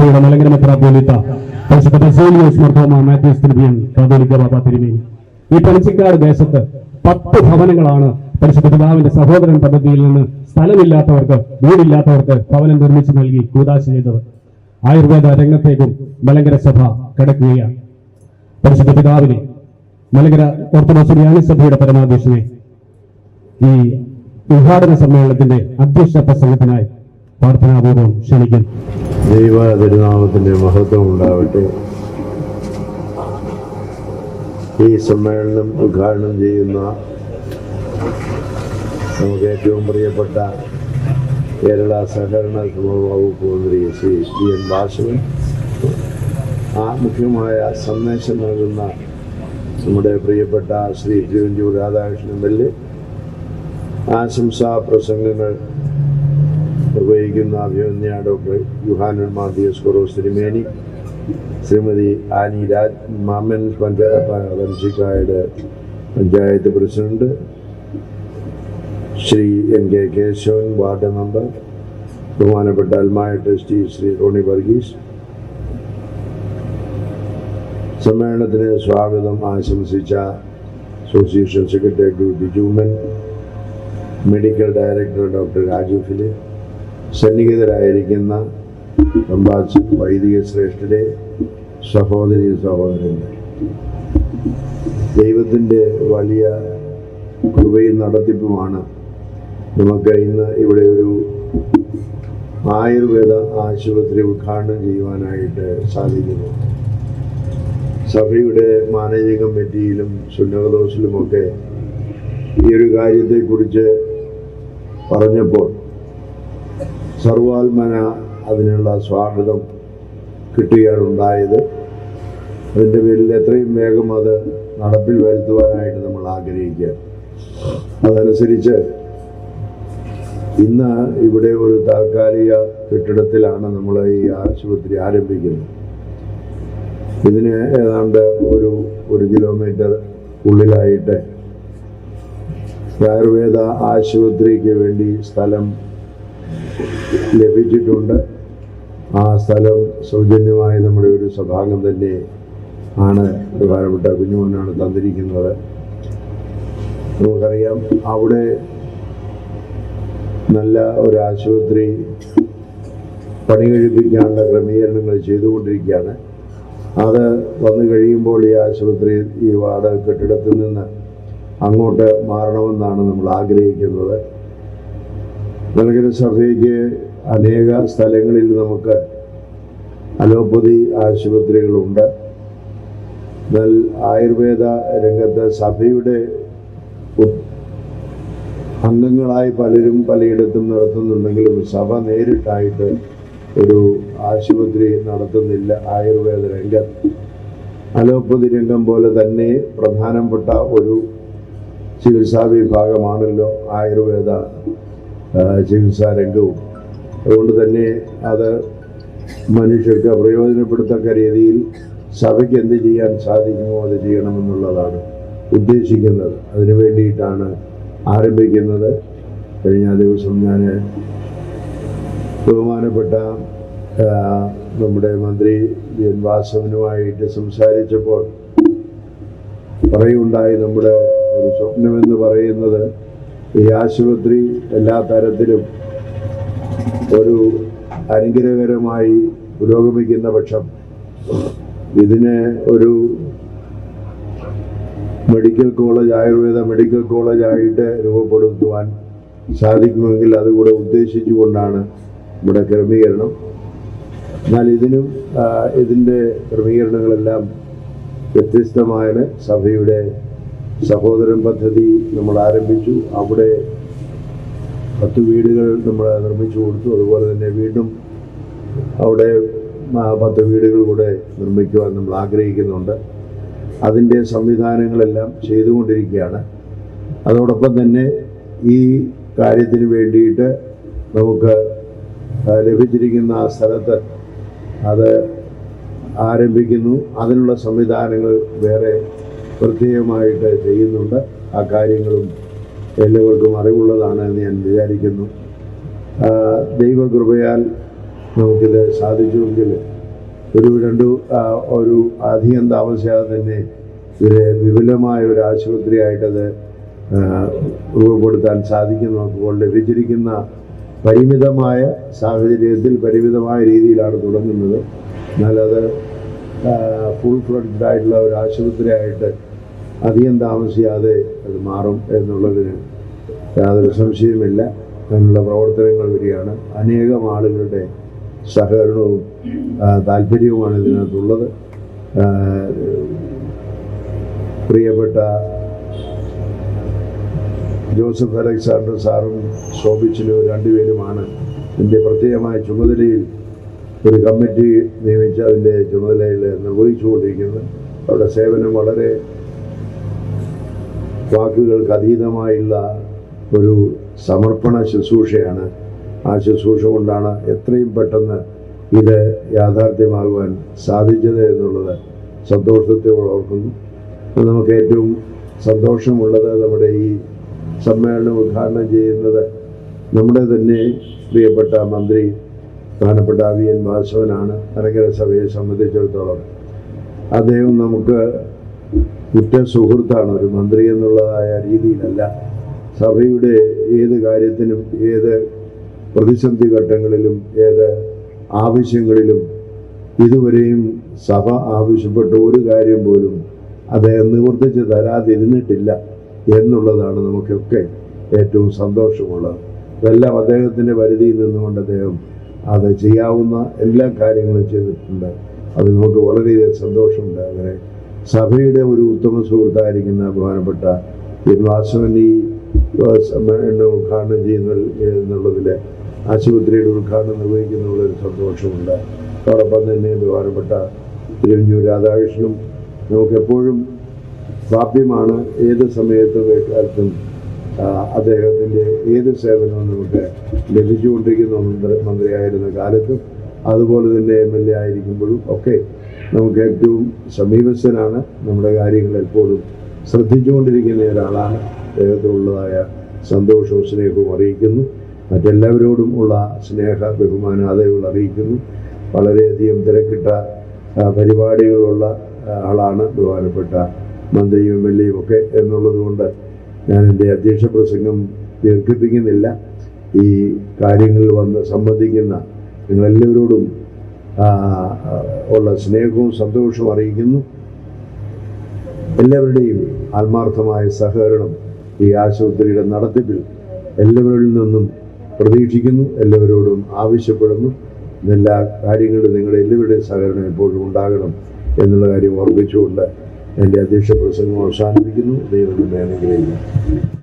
സഭയുടെ മലങ്കര മെത്രാപോലിത്ത പരിശുദ്ധ ബസേലിയോസ് മർത്തോമ മാത്യൂസ് തിരുമിയൻ കാതോലിക്ക ബാബ തിരുമേനി. ഈ പനച്ചിക്കാട് ദേശത്ത് പത്ത് ഭവനങ്ങളാണ് പരിശുദ്ധ പിതാവിന്റെ സഹോദരൻ പദ്ധതിയിൽ നിന്ന് സ്ഥലമില്ലാത്തവർക്ക് വീടില്ലാത്തവർക്ക് ഭവനം നിർമ്മിച്ചു നൽകി കൂതാശ ചെയ്തത് ആയുർവേദ രംഗത്തേക്കും മലങ്കര സഭ കടക്കുകയാണ്. പരിശുദ്ധ പിതാവിനെ മലങ്കര ഓർത്തഡോക്സ് സഭയുടെ പരമാധ്യക്ഷനെ ഈ ഉദ്ഘാടന സമ്മേളനത്തിന്റെ അധ്യക്ഷ പ്രസംഗത്തിനായി പ്രാർത്ഥനാപൂർവം ക്ഷണിക്കുന്നു. ദൈവ തിരുനാമത്തിന്റെ മഹത്വം ഉണ്ടാവട്ടെ. ഈ സമ്മേളനം ഉദ്ഘാടനം ചെയ്യുന്ന നമുക്ക് ഏറ്റവും പ്രിയപ്പെട്ട കേരള സഹകരണ വകുപ്പ് മന്ത്രി ശ്രീ ടി എൻ വാസവൻ ആ മുഖ്യമായ സന്ദേശം നൽകുന്ന നമ്മുടെ പ്രിയപ്പെട്ട ശ്രീ തിരുവഞ്ചൂർ രാധാകൃഷ്ണൻ എൽ ആശംസാ പ്രസംഗങ്ങൾ നിർവഹിക്കുന്ന അഭിമന്യാ ഡോക്ടർ യുഹാനൻ മാതിയസ് കൊറോസ് തിരുമേനി. Shrimati Annie Raj Mammen panchayat panchayat president. Shri N K Keshavan ward member. ബഹുമാനപ്പെട്ട അൽമായ ട്രസ്റ്റി ശ്രീ റോണി വർഗീസ്. സമ്മേളനത്തിന് സ്വാഗതം ആശംസിച്ച association secretary do Bijuman medical director doctor Raju Philip. സന്നിഹിതരായിരിക്കുന്ന സംഭാഷ വൈദിക ശ്രേഷ്ഠരെ സഹോദരി സഹോദരങ്ങൾ ദൈവത്തിന്റെ വലിയ കൃപയും നടത്തിപ്പുമാണ് നമുക്ക് ഇന്ന് ഇവിടെ ഒരു ആയുർവേദ ആശുപത്രി ഉദ്ഘാടനം ചെയ്യുവാനായിട്ട് സാധിക്കുന്നു. സഭയുടെ മാനേജിംഗ് കമ്മിറ്റിയിലും സുന്നകദോസിലുമൊക്കെ ഈ ഒരു കാര്യത്തെക്കുറിച്ച് പറഞ്ഞപ്പോൾ സർവാത്മന അതിനുള്ള സ്വാഗതം കിട്ടുകയാണ് ഉണ്ടായത്. അതിന്റെ പേരിൽ എത്രയും വേഗം അത് നടപ്പിൽ വരുത്തുവാനായിട്ട് നമ്മൾ ആഗ്രഹിക്കുക അതനുസരിച്ച് ഇന്ന് ഇവിടെ ഒരു താൽക്കാലിക കെട്ടിടത്തിലാണ് നമ്മൾ ഈ ആശുപത്രി ആരംഭിക്കുന്നത്. ഇതിന് ഏതാണ്ട് ഒരു ഒരു കിലോമീറ്റർ ഉള്ളിലായിട്ട് ആയുർവേദ ആശുപത്രിക്ക് വേണ്ടി സ്ഥലം ലഭിച്ചിട്ടുണ്ട്. ആ സ്ഥലം സൗജന്യമായി നമ്മുടെ ഒരു സഭാംഗം തന്നെ ആണ് പ്രധാനപ്പെട്ട കുഞ്ഞുമോനാണ് തന്നിരിക്കുന്നത്. നമുക്കറിയാം അവിടെ നല്ല ഒരു ആശുപത്രി പണി കഴിപ്പിക്കാനുള്ള ക്രമീകരണങ്ങൾ ചെയ്തുകൊണ്ടിരിക്കുകയാണ്. അത് വന്നു കഴിയുമ്പോൾ ഈ ആശുപത്രി ഈ വാർഡ് കെട്ടിടത്തിൽ നിന്ന് അങ്ങോട്ട് മാറണമെന്നാണ് നമ്മൾ ആഗ്രഹിക്കുന്നത്. നൽകുന്ന സഭയ്ക്ക് അനേക സ്ഥലങ്ങളിൽ നമുക്ക് അലോപ്പതി ആശുപത്രികളുണ്ട്. എന്നാൽ ആയുർവേദ രംഗത്ത് സഭയുടെ അംഗങ്ങളായി പലരും പലയിടത്തും നടത്തുന്നുണ്ടെങ്കിലും സഭ നേരിട്ടായിട്ട് ഒരു ആശുപത്രി നടത്തുന്നില്ല ആയുർവേദ രംഗം. അലോപ്പതി രംഗം പോലെ തന്നെ പ്രധാനപ്പെട്ട ഒരു ചികിത്സാ വിഭാഗമാണല്ലോ ആയുർവേദ. ചികിത്സാ രംഗവും. അതുകൊണ്ട് തന്നെ അത് മനുഷ്യർക്ക് പ്രയോജനപ്പെടുത്തക്ക രീതിയിൽ സഭയ്ക്ക് എന്ത് ചെയ്യാൻ സാധിക്കുമോ അത് ചെയ്യണമെന്നുള്ളതാണ് ഉദ്ദേശിക്കുന്നത്. അതിനു വേണ്ടിയിട്ടാണ് ആരംഭിക്കുന്നത്. കഴിഞ്ഞ ദിവസം ഞാൻ ബഹുമാനപ്പെട്ട നമ്മുടെ മന്ത്രി എൻ വാസവനുമായിട്ട് സംസാരിച്ചപ്പോൾ പറയുണ്ടായി നമ്മുടെ ഒരു സ്വപ്നമെന്ന് പറയുന്നത് ഈ ആശുപത്രി എല്ലാ തരത്തിലും ഒരു അനുഗ്രഹകരമായി പുരോഗമിക്കുന്ന പക്ഷം ഇതിന് ഒരു മെഡിക്കൽ കോളേജ് ആയുർവേദ മെഡിക്കൽ കോളേജായിട്ട് രൂപപ്പെടുത്തുവാൻ സാധിക്കുമെങ്കിൽ അതുകൂടെ ഉദ്ദേശിച്ചുകൊണ്ടാണ് ഇവിടെ ക്രമീകരണം. എന്നാൽ ഇതിനും ഇതിന്റെ ക്രമീകരണങ്ങളെല്ലാം വ്യത്യസ്തമായ സഭയുടെ സഹോദരൻ പദ്ധതി നമ്മൾ ആരംഭിച്ചു. അവിടെ പത്ത് വീടുകൾ നമ്മൾ നിർമ്മിച്ചു കൊടുത്തു. അതുപോലെ തന്നെ വീണ്ടും അവിടെ പത്ത് വീടുകൾ കൂടെ നിർമ്മിക്കുവാൻ നമ്മൾ ആഗ്രഹിക്കുന്നുണ്ട്. അതിന്റെ സംവിധാനങ്ങളെല്ലാം ചെയ്തുകൊണ്ടിരിക്കുകയാണ്. അതോടൊപ്പം തന്നെ ഈ കാര്യത്തിന് വേണ്ടിയിട്ട് നമുക്ക് ലഭിച്ചിരിക്കുന്ന ആ സ്ഥലത്ത് അത് ആരംഭിക്കുന്നു. അതിനുള്ള സംവിധാനങ്ങൾ വേറെ പ്രത്യേകമായിട്ട് ചെയ്യുന്നുണ്ട്. ആ കാര്യങ്ങളും എല്ലാവർക്കും അറിവുള്ളതാണ് എന്ന് ഞാൻ വിചാരിക്കുന്നു. ദൈവകൃപയാൽ നമുക്കിത് സാധിച്ചുവെങ്കിൽ ഒരു രണ്ടു ഒരു അധികം താമസിയാതെ തന്നെ ഇതിന് വിപുലമായ ഒരു ആശുപത്രിയായിട്ടത് രൂപപ്പെടുത്താൻ സാധിക്കും നമുക്കിപ്പോൾ ലഭിച്ചിരിക്കുന്ന പരിമിതമായ സാഹചര്യത്തിൽ പരിമിതമായ രീതിയിലാണ് തുടങ്ങുന്നത്. എന്നാലത് ഫുൾ ഫ്ലഡ്ഡ് ആയിട്ടുള്ള ഒരു ആശുപത്രിയായിട്ട് അധികം താമസിയാതെ അത് മാറും എന്നുള്ളതിന് യാതൊരു സംശയമില്ല അതിനുള്ള പ്രവർത്തനങ്ങൾ വരികയാണ് അനേകം ആളുകളുടെ സഹകരണവും താല്പര്യവുമാണ് ഇതിനകത്തുള്ളത്. പ്രിയപ്പെട്ട ജോസഫ് അലക്സാണ്ടർ സാറും ശോഭിച്ചിലും രണ്ടുപേരുമാണ് ഇതിന്റെ പ്രത്യേകമായ ചുമതലയിൽ ഒരു കമ്മിറ്റി നിയമിച്ച് അതിന്റെ ചുമതലയിൽ നിർവഹിച്ചുകൊണ്ടിരിക്കുന്നത്. അവരുടെ സേവനം വളരെ വാക്കുകൾക്ക് അതീതമായുള്ള ഒരു സമർപ്പണ ശുശ്രൂഷയാണ്. ആ ശുശ്രൂഷ കൊണ്ടാണ് എത്രയും പെട്ടെന്ന് ഇത് യാഥാർത്ഥ്യമാകുവാൻ സാധിച്ചത് എന്നുള്ളത് സന്തോഷത്തോടെ ഓർക്കുന്നു. നമുക്ക് ഏറ്റവും സന്തോഷമുള്ളത് നമ്മുടെ ഈ സമ്മേളനം ഉദ്ഘാടനം ചെയ്യുന്നത് നമ്മുടെ തന്നെ പ്രിയപ്പെട്ട മന്ത്രി പ്രധാനപ്പെട്ട വി എൻ വാസവനാണ്. അരങ്ങര സഭയെ സംബന്ധിച്ചിടത്തോളം അദ്ദേഹം നമുക്ക് ഉറ്റ സുഹൃത്താണ് ഒരു മന്ത്രി എന്നുള്ളതായ രീതിയിലല്ല. സഭയുടെ ഏത് കാര്യത്തിനും ഏത് പ്രതിസന്ധി ഘട്ടങ്ങളിലും ഏത് ആവശ്യങ്ങളിലും ഇതുവരെയും സഭ ആവശ്യപ്പെട്ട ഒരു കാര്യം പോലും അദ്ദേഹം നിവർത്തിച്ച് തരാതിരുന്നിട്ടില്ല എന്നുള്ളതാണ് നമുക്കൊക്കെ ഏറ്റവും സന്തോഷമുള്ളത്. ഇതെല്ലാം അദ്ദേഹത്തിന്റെ പരിധിയിൽ നിന്നുകൊണ്ട് അദ്ദേഹം അത് ചെയ്യാവുന്ന എല്ലാ കാര്യങ്ങളും ചെയ്തിട്ടുണ്ട്. അത് നമുക്ക് വളരെയധികം സന്തോഷമുണ്ട്. അങ്ങനെ സഭയുടെ ഒരു ഉത്തമ സുഹൃത്തായിരിക്കുന്ന ബഹുമാനപ്പെട്ട എൻ വാസവൻ ഈ ഉദ്ഘാടനം ചെയ്യുന്ന എന്നുള്ളതിൽ ആശുപത്രിയുടെ ഉദ്ഘാടനം നിർവഹിക്കുന്നതിൽ ഒരു സന്തോഷമുണ്ട്. അതോടൊപ്പം തന്നെ ബഹുമാനപ്പെട്ട തിരുവഞ്ചൂർ രാധാകൃഷ്ണനും നമുക്കെപ്പോഴും പ്രാപ്യമാണ്. ഏത് സമയത്തും ഏക്കാലത്തും ആ, അദ്ദേഹത്തിന്റെ ഏത് സേവനവും നമുക്ക് ലഭിച്ചുകൊണ്ടിരിക്കുന്ന മന്ത്രി മന്ത്രിയായിരുന്ന കാലത്തും അതുപോലെ തന്നെ എം എൽ എ ആയിരിക്കുമ്പോഴും ഒക്കെ നമുക്ക് ഏറ്റവും സമീപസ്ഥനാണ്. നമ്മുടെ കാര്യങ്ങൾ എപ്പോഴും ശ്രദ്ധിച്ചുകൊണ്ടിരിക്കുന്ന ഒരാളാണ്. അദ്ദേഹത്തിനുള്ളതായ സന്തോഷവും സ്നേഹവും അറിയിക്കുന്നു. മറ്റെല്ലാവരോടും ഉള്ള സ്നേഹ ബഹുമാന അതേപോലെ അറിയിക്കുന്നു. വളരെയധികം തിരക്കിട്ട പരിപാടികളുള്ള ആളാണ് ബഹുമാനപ്പെട്ട മന്ത്രിയും എം എൽ എയും ഒക്കെ എന്നുള്ളത് കൊണ്ട് ഞാൻ എന്റെ അധ്യക്ഷ പ്രസംഗം ദീർഘിപ്പിക്കുന്നില്ല. ഈ കാര്യങ്ങളിൽ വന്ന് സംബന്ധിക്കുന്ന നിങ്ങളെല്ലാവരോടും ഉള്ള സ്നേഹവും സന്തോഷവും അറിയിക്കുന്നു. എല്ലാവരുടെയും ആത്മാർത്ഥമായ സഹകരണം ഈ ആശുപത്രിയുടെ നടത്തിപ്പിൽ എല്ലാവരിൽ നിന്നും പ്രതീക്ഷിക്കുന്നു എല്ലാവരോടും ആവശ്യപ്പെടുന്നു. എല്ലാ കാര്യങ്ങളിലും നിങ്ങളുടെ എല്ലാവരുടെയും സഹകരണം എപ്പോഴും ഉണ്ടാകണം എന്നുള്ള കാര്യം ഓർമ്മിച്ചുകൊണ്ട് എന്റെ അധ്യക്ഷ പ്രസംഗം അവസാനിപ്പിക്കുന്നു. ദൈവം അനുഗ്രഹിക്കും